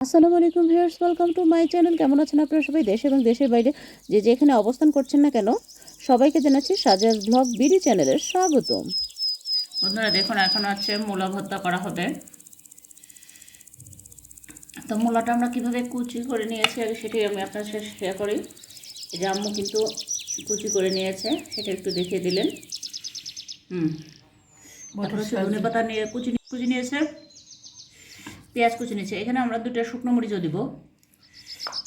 আসসালামু আলাইকুম viewers welcome to my channel কেমন আছেন আপনারা সবাই? দেশ এবং দেশের বাইরে যে যেখানে অবস্থান করছেন না কেন সবাইকে জানাচ্ছি সাজাস ব্লগ বিডি চ্যানেলের স্বাগতম। বন্ধুরা দেখুন এখন হচ্ছে মূলা ভর্তা করা হবে। তো মূলাটা আমরা কীভাবে কুচি করে নিয়েছি আগে সেটাই আমি আপনার সাথে শেয়ার করি। এই যে আম্মু কিন্তু কুচি করে নিয়েছে সেটা একটু দেখিয়ে দিলেন। হুম। তারপর পাতা নিয়ে কুচি কুচি নিয়েছে। পেঁয়াজ কুচি নিয়েছে। এখানে আমরা দুটো শুকনো মরিচও দিব।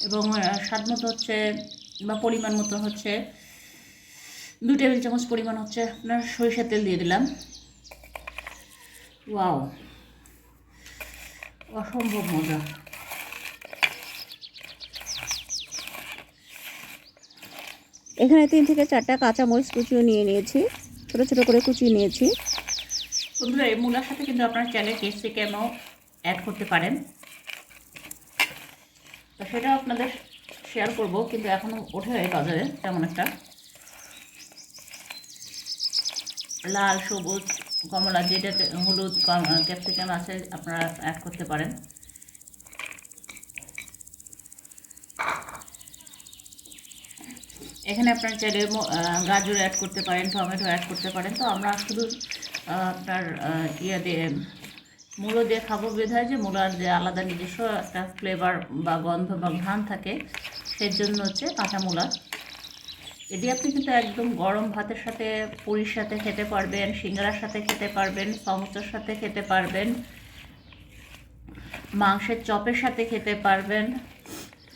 এবং স্বাদ মতো হচ্ছে বা পরিমাণ মতো হচ্ছে দু টেবিল চামচ পরিমাণ হচ্ছে আপনার সরিষার তেল দিয়ে দিলাম। ওয়াও! অসম্ভব মজা। এখানে তিন থেকে চারটা কাঁচা মরিচ কুচিও নিয়ে নিয়েছি। ছোটো ছোটো করে কুচিয়ে নিয়েছি। বন্ধুরা এই মূলার সাথে কিন্তু আপনার চাইলে ক্যাপসিকামও অ্যাড করতে পারেন। তো সেটাও আপনাদের শেয়ার করব, কিন্তু এখনও ওঠে বাজারে, তেমন একটা। লাল, সবুজ, কমলা যেটা হলুদ ক্যাপসিকাম আছে, আপনারা অ্যাড করতে পারেন। এখানে আপনার চাইলে গাজর অ্যাড করতে পারেন, টমেটো অ্যাড করতে পারেন। তো আমরা শুধু আপনার ইয়ে দিয়ে মূলো দিয়ে খাব বোধহয় যে মূলার যে আলাদা নিজস্ব একটা ফ্লেভার বা গন্ধ বা ঘ্রাণ থাকে, সেই জন্য হচ্ছে কাঁচা মূলা। এটি আপনি কিন্তু একদম গরম ভাতের সাথে, পুরীর সাথে খেতে পারবেন, সিঙ্গারার সাথে খেতে পারবেন সমোসার সাথে খেতে পারবেন, মাংসের চপের সাথে খেতে পারবেন,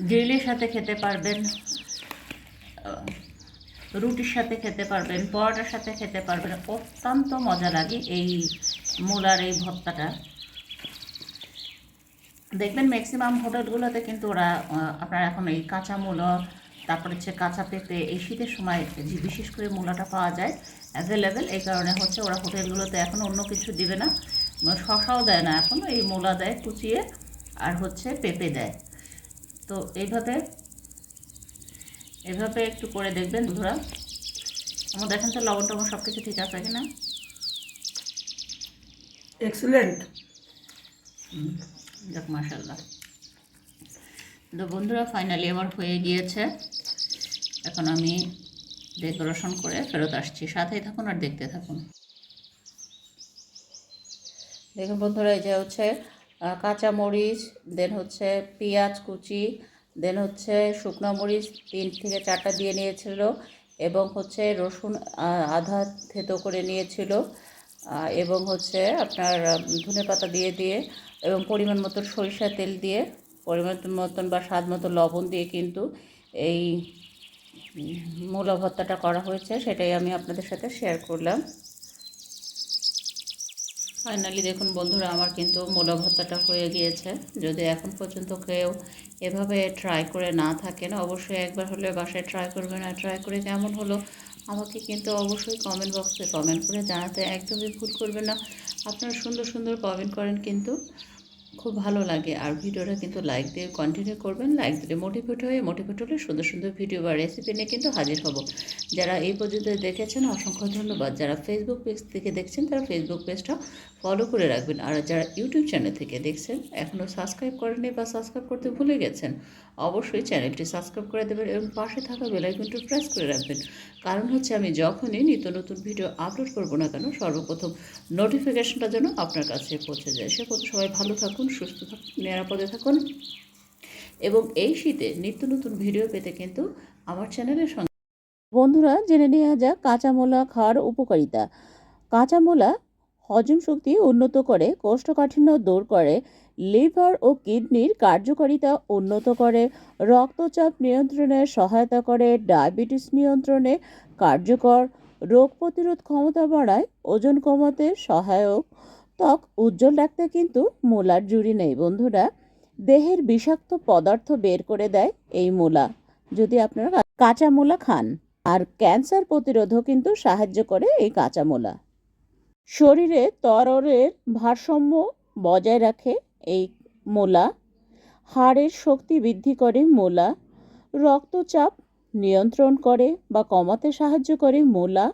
গ্রিলের সাথে খেতে পারবেন রুটির সাথে খেতে পারবেন, পরোটার সাথে খেতে পারবেন। অত্যন্ত মজা লাগে এই মূলার এই ভর্তাটা। দেখবেন ম্যাক্সিমাম হোটেলগুলোতে কিন্তু ওরা আপনার এখন এই কাঁচা মূলো, তারপরে হচ্ছে কাঁচা পেঁপে এই শীতের সময় বিশেষ করে মূলাটা পাওয়া যায় অ্যাভেলেবেল এই কারণে হচ্ছে ওরা হোটেলগুলোতে এখন অন্য কিছু দিবে না। শশাও দেয় না এখন, এই মূলা দেয়, কুচিয়ে, আর হচ্ছে পেঁপে দেয়। তো এইভাবে এভাবে একটু করে দেখবেন বন্ধুরা। আমার দেখেন তো লবণ টবণ সব কিছু ঠিক আছে কিনা? এক্সিলেন্ট যাক মাশাল্লাহ তো বন্ধুরা ফাইনালি আমার হয়ে গিয়েছে। এখন আমি ডেকোরেশন করে ফেরত আসছি। সাথেই থাকুন আর দেখতে থাকুন। দেখুন বন্ধুরা এই যে হচ্ছে কাঁচা মরিচ দেন হচ্ছে পেঁয়াজ কুচি দেন হচ্ছে শুকনো মরিচ তিন থেকে চারটা দিয়ে নিয়েছিল এবং হচ্ছে রসুন আধা থেতো করে নিয়েছিল। এবং হচ্ছে আপনার ধনে পাতা দিয়ে দিয়ে এবং পরিমাণ মতো সরিষা তেল দিয়ে, পরিমাণ মতন বা স্বাদ মতো লবণ দিয়ে কিন্তু এই মূলা ভর্তাটা করা হয়েছে, সেটাই আমি আপনাদের সাথে শেয়ার করলাম। ফাইনালি দেখুন বন্ধুরা, আমার কিন্তু মূলা ভর্তাটা হয়ে গিয়েছে। যদি এখন পর্যন্ত কেউ এভাবে ট্রাই করে না থাকেন, অবশ্যই একবার হলে বাসায় ট্রাই করবেন। আর ট্রাই করে কেমন হলো? আমাকে কিন্তু অবশ্যই কমেন্ট বক্সে কমেন্ট করে জানাতে একদমই ভুল করবেন না। আপনারা সুন্দর সুন্দর কমেন্ট করেন কিন্তু। খুব ভালো লাগে। আর ভিডিওটা কিন্তু লাইক দিয়ে কন্টিনিউ করবেন। লাইক দিলে মোটিভেট হয়ে মোটিভেট হলে সুন্দর সুন্দর ভিডিও বা রেসিপি নিয়ে কিন্তু হাজির হব। যারা এই পর্যন্ত দেখেছেন, অসংখ্য ধন্যবাদ। যারা ফেসবুক পেজ থেকে দেখছেন, তারা ফেসবুক পেজটা ফলো করে রাখবেন। আর যারা ইউটিউব চ্যানেল থেকে দেখছেন এখনও সাবস্ক্রাইব করেননি বা সাবস্ক্রাইব করতে ভুলে গেছেন, অবশ্যই চ্যানেলটি সাবস্ক্রাইব করে দেবেন এবং পাশে থাকা বেলাইকনটি প্রেস করে রাখবেন। কারণ হচ্ছে আমি যখনই নিত্য নতুন ভিডিও আপলোড করব না কেন, সর্বপ্রথম নোটিফিকেশনটা যেন আপনার কাছে পৌঁছে যায়। সে সবাই ভালো থাকুন সুস্থ নিরাপদে থাকুন। এবং এই শীতে নিত্য নতুন ভিডিও পেতে কিন্তু আমার চ্যানেলের সঙ্গে বন্ধুরা, জেনে নেওয়া যাক কাঁচামোলা খাওয়ার উপকারিতা। কাঁচামোলা হজম শক্তি উন্নত করে, কোষ্ঠকাঠিন্য দূর করে, লিভার ও কিডনির কার্যকারিতা উন্নত করে, রক্তচাপ নিয়ন্ত্রণে সহায়তা করে, ডায়াবেটিস নিয়ন্ত্রণে কার্যকর, রোগ প্রতিরোধ ক্ষমতা বাড়ায়, ওজন কমাতে সহায়ক ত্বক উজ্জ্বল রাখতে কিন্তু মূলার জুড়ি নেই, বন্ধুরা। দেহের বিষাক্ত পদার্থ বের করে দেয় এই মূলা। যদি আপনারা কাঁচা মূলা খান, আর ক্যান্সার প্রতিরোধও কিন্তু সাহায্য করে এই কাঁচা মূলা। শরীরে তরলের ভারসাম্য বজায় রাখে এই মূলা। হাড়ের শক্তি বৃদ্ধি করে মূলা। রক্তচাপ নিয়ন্ত্রণ করে বা কমাতে সাহায্য করে মূলা।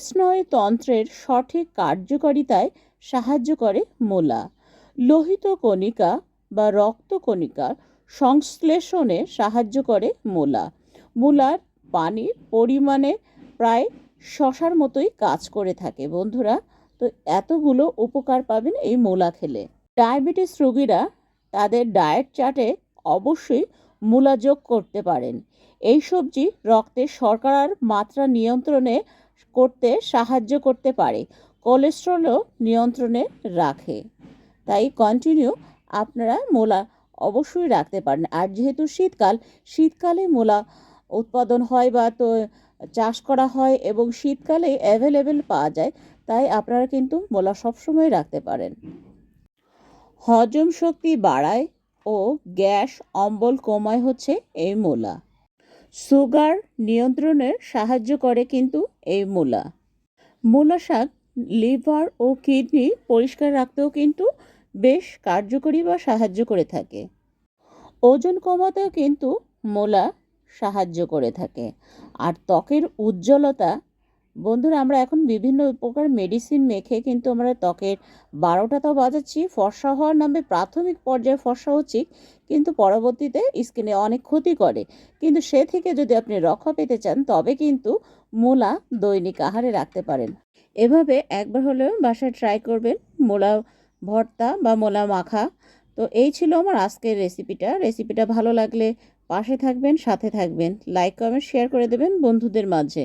স্নায়ুতন্ত্রের সঠিক কার্যকারিতায় সাহায্য করে মোলা। লোহিত কণিকা বা রক্ত রক্তকণিকার সংশ্লেষণে সাহায্য করে মোলা। মূলার পানির পরিমাণে প্রায় শশার মতোই কাজ করে থাকে বন্ধুরা। তো এতগুলো উপকার পাবেন এই মূলা খেলে। ডায়াবেটিস রোগীরা তাদের ডায়েট চার্টে অবশ্যই মূলা যোগ করতে পারেন। এই সবজি রক্তে শর্করার মাত্রা নিয়ন্ত্রণে করতে সাহায্য করতে পারে। কোলেস্ট্রলও নিয়ন্ত্রণে রাখে। তাই কন্টিনিউ আপনারা মূলা অবশ্যই রাখতে পারেন। আর যেহেতু শীতকাল, শীতকালে মূলা উৎপাদন হয় বা তো চাষ করা হয় এবং শীতকালে অ্যাভেলেবেল পাওয়া যায়, তাই আপনারা কিন্তু মূলা সবসময় রাখতে পারেন। হজম শক্তি বাড়ায় ও গ্যাস অম্বল কমায় হচ্ছে এই মূলা। সুগার নিয়ন্ত্রণে সাহায্য করে কিন্তু এই মূলা। মূলা শাক লিভার ও কিডনি পরিষ্কার রাখতেও কিন্তু বেশ কার্যকরী বা সাহায্য করে থাকে। ওজন কমাতেও কিন্তু মোলা সাহায্য করে থাকে। আর ত্বকের উজ্জ্বলতা বন্ধুরা, আমরা এখন বিভিন্ন প্রকার মেডিসিন মেখে কিন্তু আমরা ত্বকের বারোটা তো বাজাচ্ছি। ফর্সা হওয়ার নামে প্রাথমিক পর্যায়ে ফর্সা হচ্ছি, কিন্তু পরবর্তীতে স্কিনে অনেক ক্ষতি করে। কিন্তু সে থেকে যদি আপনি রক্ষা পেতে চান, তবে কিন্তু মূলা দৈনিক আহারে রাখতে পারেন। এভাবে একবার হলেও বাসায় ট্রাই করবেন মূলা ভর্তা বা মোলা মাখা। তো এই ছিল আমার আজকের রেসিপিটা রেসিপিটা ভালো লাগলে পাশে থাকবেন, সাথে থাকবেন। লাইক কমেন্ট শেয়ার করে দেবেন বন্ধুদের মাঝে।